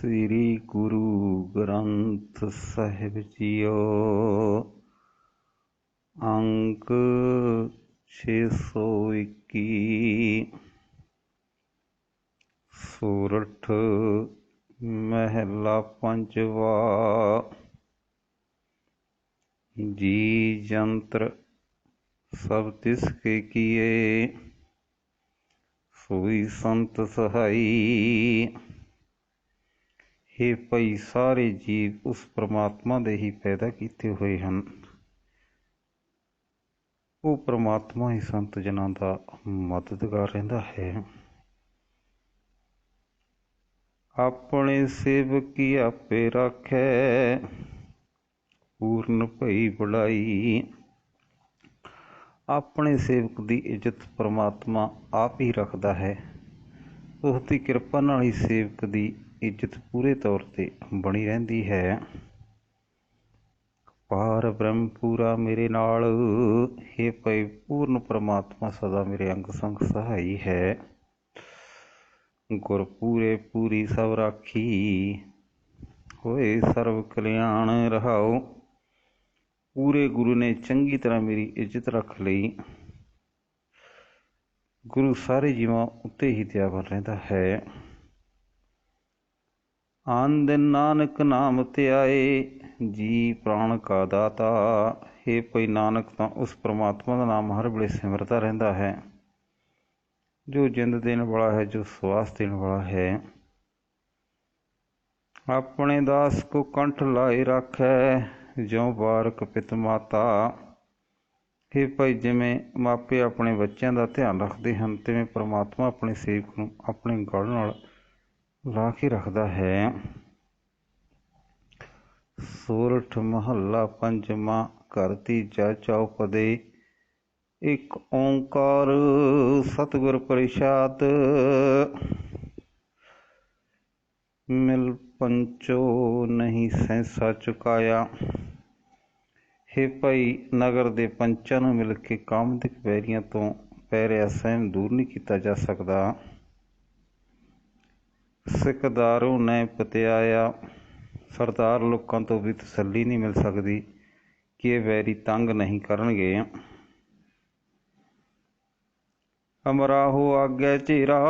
ਸ੍ਰੀ Guru Granth Sahib JIO ਅੰਕ 621 ਸੂਰਠ ਮਹਿਲਾ ਪੰਜਵਾ ਜੀ ਜੰਤਰ ਸਭ ਤਿਸ ਕੇ ਕੀਏ ਸੋਈ ਸੰਤ ਸਹਾਈ ਭਈ ਸਾਰੇ ਜੀਵ ਉਸ ਪਰਮਾਤਮਾ ਦੇ ਹੀ ਪੈਦਾ ਕੀਤੇ ਹੋਏ ਹਨ। ਉਹ ਪਰਮਾਤਮਾ ਹੀ ਸੰਤ ਜਨਾਂ ਦਾ ਮਦਦਗਾਰ ਰਹਿੰਦਾ ਹੈ। ਆਪਣੇ ਸੇਵਕ ਕੀ ਆਪੇ ਰੱਖੈ, ਪੂਰਨ ਭਈ ਬੜਾਈ ਆਪਣੇ ਸੇਵਕ ਦੀ ਇੱਜ਼ਤ ਪਰਮਾਤਮਾ ਆਪ ਹੀ ਰੱਖਦਾ ਹੈ। ਉਸ ਦੀ ਕਿਰਪਾ ਨਾਲ ਹੀ ਸੇਵਕ ਦੀ ਇੱਜ਼ਤ ਪੂਰੇ ਤੌਰ ਤੇ ਬਣੀ ਰਹਿੰਦੀ ਹੈ। ਪਾਰ ਬ੍ਰਹਮ ਪੂਰਾ ਮੇਰੇ ਨਾਲ। ਹੈ ਪਈ ਪੂਰਨ ਪ੍ਰਮਾਤਮਾ ਸਦਾ ਮੇਰੇ ਅੰਗ ਸੰਗ ਸਹਾਈ ਹੈ। ਗੁਰ ਪੂਰੇ ਪੂਰੀ ਸਭ ਰਾਖੀ। ਹੋਏ ਸਰਬ ਕਲਿਆਣ ਰਹਾਓ ਪੂਰੇ ਗੁਰੂ ਨੇ ਚੰਗੀ ਤਰ੍ਹਾਂ ਮੇਰੀ ਇੱਜ਼ਤ ਰੱਖ ਲਈ। ਗੁਰੂ ਸਾਰੇ ਜੀਵਾਂ ਉੱਤੇ ਹੀ ਤਿਆਵਰ ਰਹਿੰਦਾ ਹੈ। ਆਨ ਦਿਨ ਨਾਨਕ ਨਾਮ ਧਿਆਏ ਜੀ ਪ੍ਰਾਣ ਕਾ ਦਾਤਾ। ਹੈ ਭਈ ਨਾਨਕ, ਤਾਂ ਉਸ ਪ੍ਰਮਾਤਮਾ ਦਾ ਨਾਮ ਹਰ ਵੇਲੇ ਸਿਮਰਦਾ ਰਹਿੰਦਾ ਹੈ। ਜੋ ਜਿੰਦ ਦੇਣ ਵਾਲਾ ਹੈ, ਜੋ ਸਵਾਸ ਦੇਣ ਵਾਲਾ ਹੈ। ਆਪਣੇ ਦਾਸ ਕੋ ਕੰਠ ਲਾਏ ਰੱਖੈ, ਜਿਉ ਬਾਰਕ ਪਿਤ ਮਾਤਾ। ਇਹ ਭਾਈ ਜਿਵੇਂ ਮਾਪੇ ਆਪਣੇ ਬੱਚਿਆਂ ਦਾ ਧਿਆਨ ਰੱਖਦੇ ਹਨ, ਤਿਵੇਂ ਪ੍ਰਮਾਤਮਾ ਆਪਣੇ ਸੇਵਕ ਨੂੰ ਆਪਣੇ ਗਲ ਨਾਲ ਲਾ ਕੇ ਰੱਖਦਾ ਹੈ। ਸੂਰਠ ਮਹੱਲਾ ਪੰਜਵਾਂ, ਘਰ ਤੀਜਾ ਚੌਪਦੇ। ਇੱਕ ਓੰਕਾਰ ਸਤਿਗੁਰ ਪ੍ਰਸਾਦ। ਮਿਲ ਪੰਚੋ ਨਹੀਂ ਸੈਂਸਾ ਚੁਕਾਇਆ। ਹੇ ਭਾਈ, ਨਗਰ ਦੇ ਪੰਚਾਂ ਨੂੰ ਮਿਲ ਕੇ ਕਾਮਦਿਕ ਵੈਰੀਆਂ ਤੋਂ ਪੈ ਪੈਰਿਆ ਸਹਿਮ ਦੂਰ ਨਹੀਂ ਕੀਤਾ ਜਾ ਸਕਦਾ। ਸਿੱਖਦਾਰੋਂ ਨੇ ਪਤਿਆਇਆ। ਸਰਦਾਰ ਲੋਕਾਂ ਤੋਂ ਵੀ ਤਸੱਲੀ ਨਹੀਂ ਮਿਲ ਸਕਦੀ ਕਿ ਇਹ ਵੈਰੀ ਤੰਗ ਨਹੀਂ ਕਰਨਗੇ। ਅਮਰਾਹੋ ਆਗੇ ਝੀਰਾ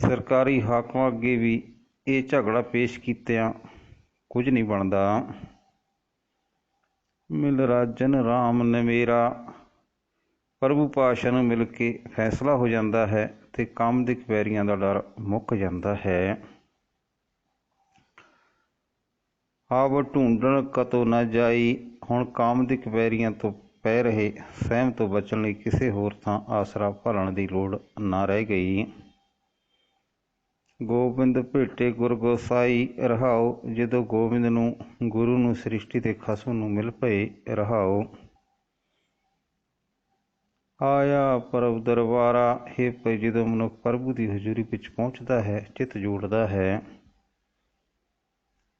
ਸਰਕਾਰੀ ਹਾਕਮਾਂ ਅੱਗੇ ਵੀ ਇਹ ਝਗੜਾ ਪੇਸ਼ ਕੀਤਿਆਂ ਕੁਝ ਨਹੀਂ ਬਣਦਾ। ਮਿਲ ਰਾਜਨ ਰਾਮ ਨੇ ਮੇਰਾ ਪ੍ਰਭੂ ਪਾਸ਼ਾ ਨੂੰ ਮਿਲ ਕੇ ਫੈਸਲਾ ਹੋ ਜਾਂਦਾ ਹੈ ਤੇ ਕਾਮਦਿਕ ਵੈਰੀਆਂ ਦਾ ਡਰ ਮੁੱਕ ਜਾਂਦਾ ਹੈ। ਆਵ ਢੂੰਡਣ ਕਤੋ ਨਾ ਜਾਈ, ਹੁਣ ਕਾਮ ਕਾਮਦਿਕ ਵੈਰੀਆਂ ਤੋਂ ਪੈ ਰਹੇ ਸਹਿਮ ਤੋਂ ਬਚਣ ਲਈ ਕਿਸੇ ਹੋਰ ਥਾਂ ਆਸਰਾ ਭਰਨ ਦੀ ਲੋੜ ਨਾ ਰਹਿ ਗਈ। ਗੋਬਿੰਦ ਭੇਟੇ ਗੁਰ ਗੋਸਾਈ ਰਹਾਓ ਜਦੋਂ ਗੋਬਿੰਦ ਨੂੰ ਗੁਰੂ ਨੂੰ ਸ੍ਰਿਸ਼ਟੀ ਦੇ ਖਸਮ ਨੂੰ ਮਿਲ ਪਏ ਰਹਾਓ ਆਇਆ ਪਰਬ ਦਰਬਾਰਾ ਇਹ ਪਈ ਜਦੋਂ ਮਨੁੱਖ ਪ੍ਰਭੂ ਦੀ ਹਜ਼ੂਰੀ ਵਿੱਚ ਪਹੁੰਚਦਾ ਹੈ, ਚਿੱਤ ਜੋੜਦਾ ਹੈ,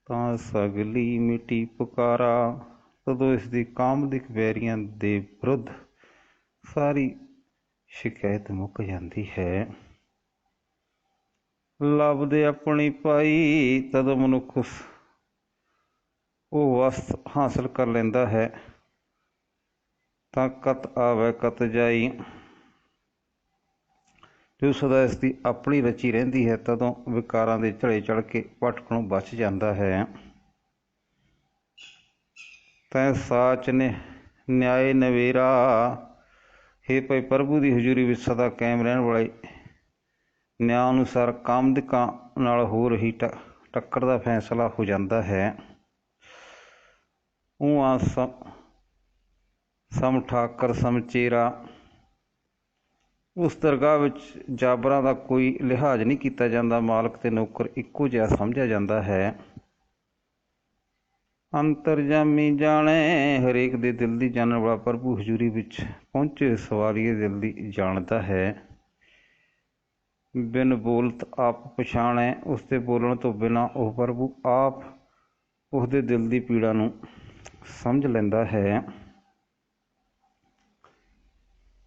ਤਾਂ ਸਗਲੀ ਮਿੱਟੀ ਪੁਕਾਰਾ। ਤਦੋਂ ਇਸ ਦੀ ਕਾਮਦਿਕ ਵੈਰੀਆਂ ਦੇ ਵਿਰੁੱਧ ਸਾਰੀ ਸ਼ਿਕਾਇਤ ਮੁੱਕ ਜਾਂਦੀ ਹੈ। ਲੱਭਦੇ ਆਪਣੀ ਪਾਈ, ਤਦੋਂ ਮਨੁੱਖ ਉਹ ਵਸਤ ਹਾਸਲ ਕਰ ਲੈਂਦਾ ਹੈ। ਤਾਂ ਕਤ ਆਵੇ ਕਤ ਜਾਈ। ਜੋ ਸਦਾ ਇਸ ਦੀ ਆਪਣੀ ਰਚੀ ਰਹਿੰਦੀ ਹੈ, ਤਦੋਂ ਵਿਕਾਰਾਂ ਦੇ ਝੜੇ ਚੜ ਕੇ ਭਟਕਣੋਂ ਬਚ ਜਾਂਦਾ ਹੈ। ਤੈ ਸਾਚ ਨੇ, ਨਿਆਏ ਨਵੇਰਾ। ਹੈ ਭਈ ਪ੍ਰਭੂ ਦੀ ਹਜ਼ੂਰੀ ਵਿੱਚ ਸਦਾ ਕਾਇਮ ਰਹਿਣ ਵਾਲੇ। ਨਿਆਂ ਅਨੁਸਾਰ ਕਾਮਦਿਕਾਂ ਨਾਲ ਹੋ ਰਹੀ ਟੱਕਰ ਦਾ ਫੈਸਲਾ ਹੋ ਜਾਂਦਾ ਹੈ। ਉਹ ਆਸ ਸਮ ਠਾਕਰ, ਸਮ ਚੇਰਾ। ਉਸ ਦਰਗਾਹ ਵਿੱਚ ਜਾਬਰਾਂ ਦਾ ਕੋਈ ਲਿਹਾਜ਼ ਨਹੀਂ ਕੀਤਾ ਜਾਂਦਾ। ਮਾਲਕ ਤੇ ਨੌਕਰ ਇੱਕੋ ਜਿਹਾ ਸਮਝਿਆ ਜਾਂਦਾ ਹੈ। ਅੰਤਰਜਾਮੀ ਜਾਣੇ ਹਰੇਕ ਦੇ ਦਿਲ ਦੀ ਜਾਣਨ ਵਾਲਾ ਪ੍ਰਭੂ ਹਜ਼ੂਰੀ ਵਿੱਚ ਪਹੁੰਚੇ ਸਵਾਰੀਏ ਦਿਲ ਦੀ ਜਾਣਦਾ ਹੈ। ਬਿਨ ਬੋਲਤ ਆਪ ਪਛਾਣੈ, ਉਸ ਦੇ ਬੋਲਣ ਤੋਂ ਬਿਨਾ ਉਹ ਪ੍ਰਭੂ ਆਪ ਉਸ ਦੇ ਦਿਲ ਦੀ ਪੀੜਾ ਨੂੰ ਸਮਝ ਲੈਂਦਾ ਹੈ।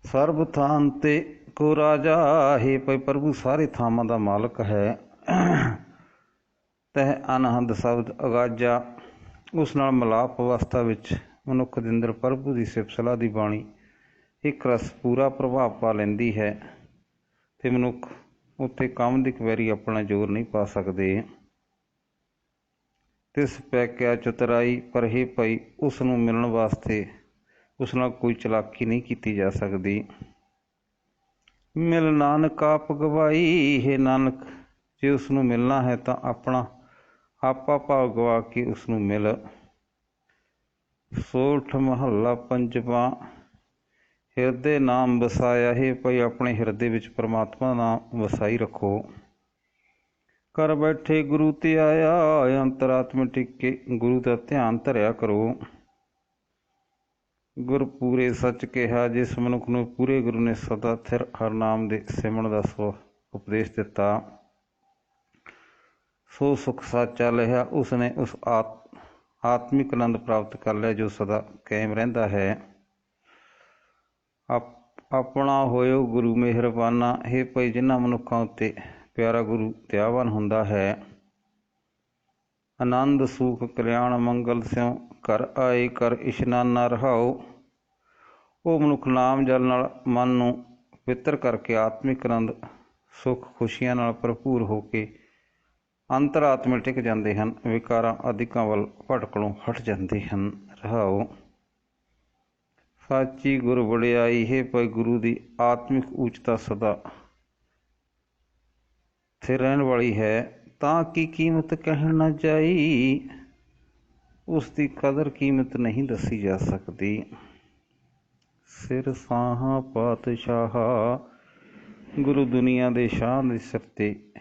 ਸਰਬ ਥਾਨ ਤੇ ਕੋ ਰਾਜਾ ਹੈ, ਭਈ ਪ੍ਰਭੂ ਸਾਰੇ ਥਾਵਾਂ ਦਾ ਮਾਲਕ ਹੈ। ਤਹ ਅਨਹਦ ਸ਼ਬਦ ਅਗਾਜਾ ਉਸ ਨਾਲ ਮਲਾਪ ਅਵਸਥਾ ਵਿੱਚ ਮਨੁੱਖ ਦੇ ਅੰਦਰ ਪ੍ਰਭੂ ਦੀ ਸਿਫਤਸਲਾ ਦੀ ਬਾਣੀ, ਇੱਕ ਰਸ ਪੂਰਾ ਪ੍ਰਭਾਵ ਪਾ ਲੈਂਦੀ ਹੈ ਤੇ ਮਨੁੱਖ ਉੱਤੇ ਦੀ ਵੈਰੀ ਆਪਣਾ ਜ਼ੋਰ ਨਹੀਂ ਪਾ ਸਕਦੇ। ਤਿਸ ਪੈ ਕਿਆ ਚਤਰਾਈ, ਪਰ ਹੀ ਭਈ, ਉਸ ਨੂੰ ਮਿਲਣ ਵਾਸਤੇ ਉਸ ਨਾਲ ਕੋਈ ਚਲਾਕੀ ਨਹੀਂ ਕੀਤੀ ਜਾ ਸਕਦੀ। ਮਿਲ ਨਾਨਕ ਆਪ ਗਵਾਈ, ਹੈ ਨਾਨਕ, ਜੇ ਉਸ ਨੂੰ ਮਿਲਣਾ ਹੈ ਤਾਂ ਆਪਣਾ ਆਪਾ ਭਾਵ ਗਵਾ ਕੇ ਉਸ ਨੂੰ ਮਿਲ। ਸੋਠ ਮਹੱਲਾ ਪੰਜਵਾਂ, ਹਿਰਦੇ ਨਾਮ ਵਸਾਇਆ, ਹੈ ਭਈ ਆਪਣੇ ਹਿਰਦੇ ਵਿੱਚ ਪ੍ਰਮਾਤਮਾ ਨਾਮ ਵਸਾਈ ਰੱਖੋ। ਕਰ ਬੈਠੇ ਗੁਰੂ ਤੇ ਆਇਆ ਅੰਤਰਾਤਮ ਟਿੱਕੇ ਗੁਰੂ ਦਾ ਧਿਆਨ ਧਰਿਆ ਕਰੋ। ਗੁਰ ਪੂਰੇ ਸੱਚ ਕਿਹਾ, ਜਿਸ ਮਨੁੱਖ ਨੂੰ ਪੂਰੇ ਗੁਰੂ ਨੇ ਸਦਾ ਥਿਰ ਹਰਨਾਮ ਦੇ ਸਿਮਰਨ ਦਾ ਸੋ ਉਪਦੇਸ਼ ਦਿੱਤਾ। ਸੋ ਸੁਖ ਸਾਚਾ ਲਿਆ, ਉਸਨੇ ਉਸ ਆਤ, ਆਤਮਿਕ ਆਨੰਦ ਪ੍ਰਾਪਤ ਕਰ ਲਿਆ, ਜੋ ਸਦਾ ਕਾਇਮ ਰਹਿੰਦਾ ਹੈ। ਆਪਣਾ ਹੋਇਓ ਗੁਰੂ ਮਿਹਰਬਾਨਾ। ਹੈ ਭਈ, ਜਿਨ੍ਹਾਂ ਮਨੁੱਖਾਂ ਉੱਤੇ ਪਿਆਰਾ ਗੁਰੂ ਧਿਆਵਾਨ ਹੁੰਦਾ ਹੈ, ਆਨੰਦ, ਸੁਖ, ਕਲਿਆਣ, ਮੰਗਲ, ਸਿਉ ਕਰ ਆਏ ਕਰ ਇਸ਼ਨਾਨਾ ਰਹਾਓ। ਉਹ ਮਨੁੱਖ ਨਾਮ ਜਲ ਨਾਲ ਮਨ ਨੂੰ ਪਵਿੱਤਰ ਕਰਕੇ ਆਤਮਿਕ ਆਨੰਦ, ਸੁਖ, ਖੁਸ਼ੀਆਂ ਨਾਲ ਭਰਪੂਰ ਹੋ ਕੇ ਅੰਤਰਾਤਮੇ ਟਿਕ ਜਾਂਦੇ ਹਨ। ਵਿਕਾਰਾਂ ਅਧਿਕਾਂ ਵੱਲ ਭਟਕਣੋਂ ਹਟ ਜਾਂਦੇ ਹਨ। ਰਹਾਓ। ਸਾਚੀ ਗੁਰ ਵਡਿਆਈ, ਹੈ ਭਾਈ ਗੁਰੂ ਦੀ ਆਤਮਿਕ ਉੱਚਤਾ ਸਦਾ ਸਥਿਰ ਰਹਿਣ ਵਾਲੀ ਹੈ। ਤਾਂ ਕੀ ਕੀਮਤ ਕਹਿਣ ਨਾ ਜਾਈ? ਉਸ ਦੀ ਕਦਰ ਕੀਮਤ ਨਹੀਂ ਦੱਸੀ ਜਾ ਸਕਦੀ। ਸਿਰ ਸਾਹਾ, ਪਾਤਸ਼ਾਹ, ਗੁਰੂ ਦੁਨੀਆ ਦੇ ਸ਼ਾਹ ਦੇ ਸਿਰ ਤੇ।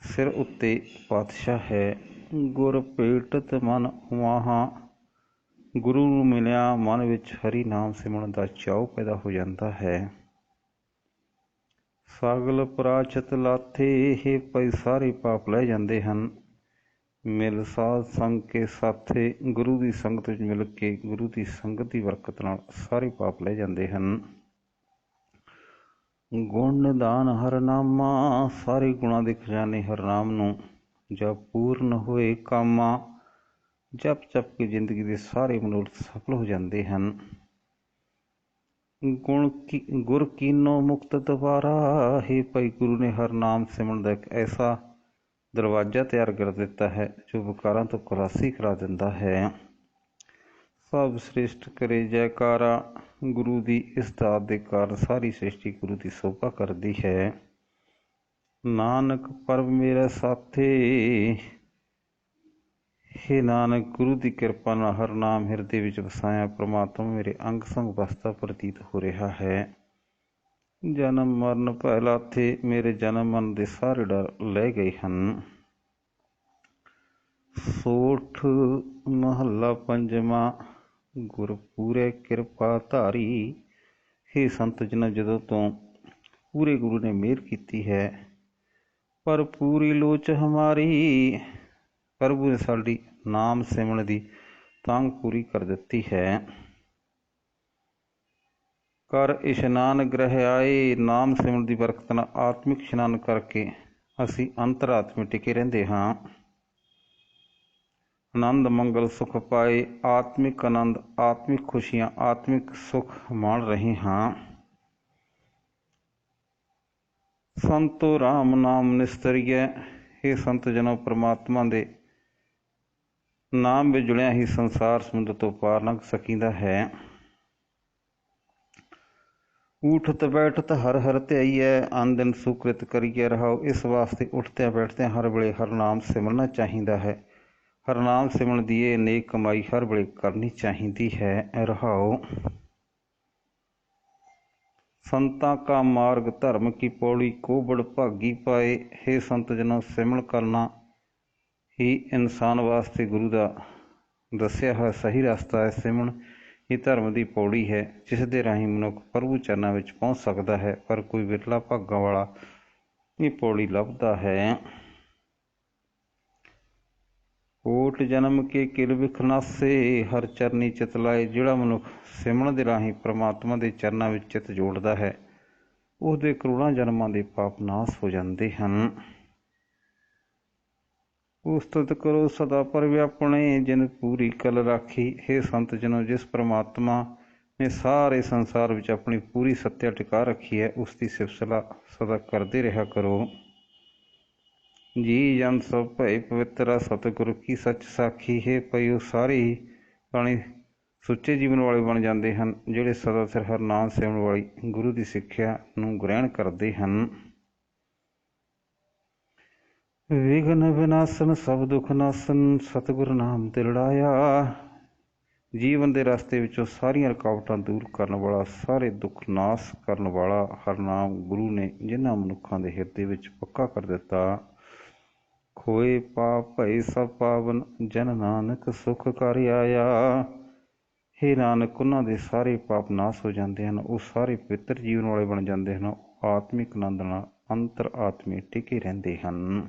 ਸਿਰ ਉੱਤੇ ਪਾਤਸ਼ਾਹ ਹੈ। ਗੁਰ ਭੇਟਤ ਮਨ ਵਾਹਾਂ ਗੁਰੂ ਨੂੰ ਮਿਲਿਆ ਮਨ ਵਿੱਚ ਹਰੀ ਨਾਮ ਸਿਮਰਨ ਦਾ ਚਾਉ ਪੈਦਾ ਹੋ ਜਾਂਦਾ ਹੈ। ਸਾਗਲ ਪ੍ਰਾਚਤ ਲਾਥੇ ਇਹ ਪਈ ਸਾਰੇ ਪਾਪ ਲੈ ਜਾਂਦੇ ਹਨ। ਮਿਲ ਸਾਧ ਸੰਗ ਕੇ ਸਾਥੇ, ਗੁਰੂ ਦੀ ਸੰਗਤ ਵਿੱਚ ਮਿਲ ਕੇ ਗੁਰੂ ਦੀ ਸੰਗਤ ਦੀ ਬਰਕਤ ਨਾਲ ਸਾਰੇ ਪਾਪ ਲੈ ਜਾਂਦੇ ਹਨ। ਗੁਣ ਨਿਦਾਨ ਹਰਨਾਮਾ ਸਾਰੇ ਗੁਣਾਂ ਦੇ ਖਜ਼ਾਨੇ ਹਰਨਾਮ ਨੂੰ ਜਦ ਪੂਰਨ ਹੋਏ ਕਾਮਾ, ਜਪ ਜਪ ਕੇ ਜ਼ਿੰਦਗੀ ਦੇ ਸਾਰੇ ਮਨੋਰਥ ਸਫਲ ਹੋ ਜਾਂਦੇ ਹਨ। ਗੁਣ ਕੀ, ਗੁਰ ਕੀਨੋ ਮੁਕਤ ਦਵਾਰਾ ਹੀ ਭਾਈ ਗੁਰੂ ਨੇ ਹਰ ਨਾਮ ਸਿਮਰਨ ਦਾ ਇੱਕ ਐਸਾ ਦਰਵਾਜ਼ਾ ਤਿਆਰ ਕਰ ਦਿੱਤਾ ਹੈ ਜੋ ਵਿਕਾਰਾਂ ਤੋਂ ਖਲਾਸੀ ਕਰਾ ਦਿੰਦਾ ਹੈ। ਸਭ ਸ੍ਰਿਸ਼ਟ ਕਰੇ ਜੈਕਾਰਾ, ਗੁਰੂ ਦੀ ਇਸ ਦਾਤ ਦੇ ਕਾਰਨ ਸਾਰੀ ਸ੍ਰਿਸ਼ਟੀ ਗੁਰੂ ਦੀ ਸੋਭਾ ਕਰਦੀ ਹੈ। ਨਾਨਕ ਪਰਮ ਮੇਰਾ ਸਾਥੇ, ਹੇ ਨਾਨਕ, ਗੁਰੂ ਦੀ ਕਿਰਪਾ ਨਾਲ ਹਰ ਨਾਮ ਹਿਰਦੇ ਵਿੱਚ ਵਸਾਇਆ ਪ੍ਰਮਾਤਮਾ ਮੇਰੇ ਅੰਗ ਸੰਗ ਵਸਤਾ ਪ੍ਰਤੀਤ ਹੋ ਰਿਹਾ ਹੈ। ਜਨਮ ਮਰਨ ਪਹਿਲਾ ਥੇ ਮੇਰੇ ਜਨਮ ਮਰਨ ਦੇ ਸਾਰੇ ਡਰ ਲੈ ਗਏ ਹਨ। ਸੋਠ ਮਹੱਲਾ ਪੰਜਵਾਂ ਗੁਰ ਪੂਰੇ ਕਿਰਪਾ ਧਾਰੀ। ਹੇ ਸੰਤ ਜਨ ਜਦੋਂ ਤੋਂ ਪੂਰੇ ਗੁਰੂ ਨੇ ਮਿਹਰ ਕੀਤੀ ਹੈ, ਪਰ ਪੂਰੀ ਲੋਚ ਹਮਾਰੀ। ਪ੍ਰਭੂ ਨੇ ਸਾਡੀ ਨਾਮ ਸਿਮਣ ਦੀ ਤਾਂਗ ਪੂਰੀ ਕਰ ਦਿੱਤੀ ਹੈ। ਕਰ ਇਸ਼ਨਾਨ ਗ੍ਰਹਿ ਆਏ, ਨਾਮ ਸਿਮਰਨ ਦੀ ਬਰਕਤ ਨਾਲ ਆਤਮਿਕ ਇਸ਼ਨਾਨ ਕਰਕੇ ਅਸੀਂ ਅੰਤਰਾਤਮੇ ਟਿਕੇ ਰਹਿੰਦੇ ਹਾਂ। ਆਨੰਦ, ਮੰਗਲ, ਸੁਖ ਪਾਏ, ਆਤਮਿਕ ਆਨੰਦ, ਆਤਮਿਕ ਖੁਸ਼ੀਆਂ, ਆਤਮਿਕ ਸੁਖ ਮਾਣ ਰਹੇ ਹਾਂ। ਸੰਤੋ ਰਾਮ ਨਾਮ ਨਿਸਤਰੀਏ ਇਹ ਸੰਤ ਜਨੋ ਪ੍ਰਮਾਤਮਾ ਦੇ, ਨਾਮ ਵਿੱਚ ਜੁੜਿਆ ਹੀ ਸੰਸਾਰ ਸਮੁੰਦਰ ਤੋਂ ਪਾਰ ਲੰਘ ਸਕੀਂਦਾ ਹੈ। ਉਠਤ ਬੈਠਤ ਹਰ ਹਰ ਧਿਆਈਐ ਆਨ ਸੁਕ੍ਰਿਤ ਕਰੀਏ ਰਹਾਓ ਇਸ ਵਾਸਤੇ ਉੱਠਦਿਆਂ ਬੈਠਦਿਆਂ ਹਰ ਵੇਲੇ ਹਰਨਾਮ ਸਿਮਰਨਾ ਚਾਹੀਦਾ ਹੈ। ਹਰਨਾਮ ਸਿਮਰਨ ਦੀ ਇਹ ਨੇਕ ਕਮਾਈ ਹਰ ਵੇਲੇ ਕਰਨੀ ਚਾਹੀਦੀ ਹੈ ਰਹਾਓ ਸੰਤਾਂ ਕਾ ਮਾਰਗ ਧਰਮ ਕੀ ਪੌੜੀ ਕੋ ਬੜ ਭਾਗੀ ਪਾਏ। हे ਸੰਤ ਜਨੋ, ਸਿਮਰਨ ਕਰਨਾ ਹੀ ਇਨਸਾਨ ਵਾਸਤੇ ਗੁਰੂ ਦਾ ਦੱਸਿਆ ਹੋਇਆ ਸਹੀ ਰਸਤਾ ਹੈ। ਸਿਮਰਨ ਇਹ ਧਰਮ ਦੀ ਪੌੜੀ ਹੈ, ਜਿਸ ਦੇ ਰਾਹੀਂ ਮਨੁੱਖ ਪ੍ਰਭੂ ਚਰਨਾਂ ਵਿੱਚ ਪਹੁੰਚ ਸਕਦਾ ਹੈ, ਪਰ ਕੋਈ ਵਿਰਲਾ ਭਾਗਾਂ ਵਾਲਾ ਇਹ ਪੌੜੀ ਲੱਭਦਾ ਹੈ। ਕੋਟ ਜਨਮ ਕੇ ਕਿਲ ਵਿਖਨਾਸੇ ਹਰ ਚਰਨੀ ਚਿਤ ਲਾਏ, ਜਿਹੜਾ ਮਨੁੱਖ ਸਿਮਰਨ ਦੇ ਰਾਹੀਂ ਪ੍ਰਮਾਤਮਾ ਦੇ ਚਰਨਾਂ ਵਿੱਚ ਚਿਤ ਜੋੜਦਾ ਹੈ ਉਸ ਕਰੋੜਾਂ ਜਨਮਾਂ ਦੇ ਪਾਪ ਨਾਸ ਹੋ ਜਾਂਦੇ ਹਨ। ਉਸਤਤ ਕਰੋ ਸਦਾ ਪਰ ਵਿਆਪਣੇ, ਜਿਨ ਪੂਰੀ ਕਲ ਰਾਖੀ। हे ਸੰਤ ਜਨੋ, ਜਿਸ ਪ੍ਰਮਾਤਮਾ ਨੇ ਸਾਰੇ ਸੰਸਾਰ ਵਿੱਚ ਆਪਣੀ ਪੂਰੀ ਸੱਤਿਆ ਟਿਕਾ ਰੱਖੀ ਹੈ, ਉਸ ਦੀ ਸਿਫਤਸਲਾ ਸਦਾ ਕਰਦੇ ਰਿਹਾ ਕਰੋ। ਜੀ ਜਨ ਸਭ ਭਏ ਪਵਿੱਤਰਾ ਸਤਿਗੁਰ ਕੀ ਸੱਚ ਸਾਖੀ। ਹੈ ਪਈ ਉਹ ਸਾਰੇ ਹੀ ਪਾਣੀ ਸੁੱਚੇ ਜੀਵਨ ਵਾਲੇ ਬਣ ਜਾਂਦੇ ਹਨ, ਜਿਹੜੇ ਸਦਾ ਸਿਰ ਹਰ ਨਾਮ ਸਿਮਰਨ ਵਾਲੀ ਗੁਰੂ ਦੀ ਸਿੱਖਿਆ ਨੂੰ ਗ੍ਰਹਿਣ ਕਰਦੇ ਹਨ। ਵਿਘਨ ਵਿਨਾਸ਼ਨ, ਸਭ ਦੁਖ ਨਾਸਨ, ਸਤਿਗੁਰ ਨਾਮ ਤੇ ਜੀਵਨ ਦੇ ਰਸਤੇ ਵਿੱਚੋਂ ਸਾਰੀਆਂ ਰੁਕਾਵਟਾਂ ਦੂਰ ਕਰਨ ਵਾਲਾ, ਸਾਰੇ ਦੁੱਖ ਨਾਸ ਕਰਨ ਵਾਲਾ ਹਰਨਾਮ ਗੁਰੂ ਨੇ ਜਿਨ੍ਹਾਂ ਮਨੁੱਖਾਂ ਦੇ ਹਿਰਦੇ ਵਿੱਚ ਪੱਕਾ ਕਰ ਦਿੱਤਾ। ਖੋਏ ਪਾਪ ਭਏ ਸਭ ਪਾਵਨ, ਜਨ ਨਾਨਕ ਸੁਖ ਕਰ ਆਇਆ। ਹੇ ਨਾਨਕ, ਉਹਨਾਂ ਦੇ ਸਾਰੇ ਪਾਪ ਨਾਸ ਹੋ ਜਾਂਦੇ ਹਨ, ਉਹ ਸਾਰੇ ਪਵਿੱਤਰ ਜੀਵਨ ਵਾਲੇ ਬਣ ਜਾਂਦੇ ਹਨ ਆਤਮਿਕ ਆਨੰਦ ਨਾਲ ਅੰਤਰ ਆਤਮੀ ਟਿਕੇ ਰਹਿੰਦੇ ਹਨ।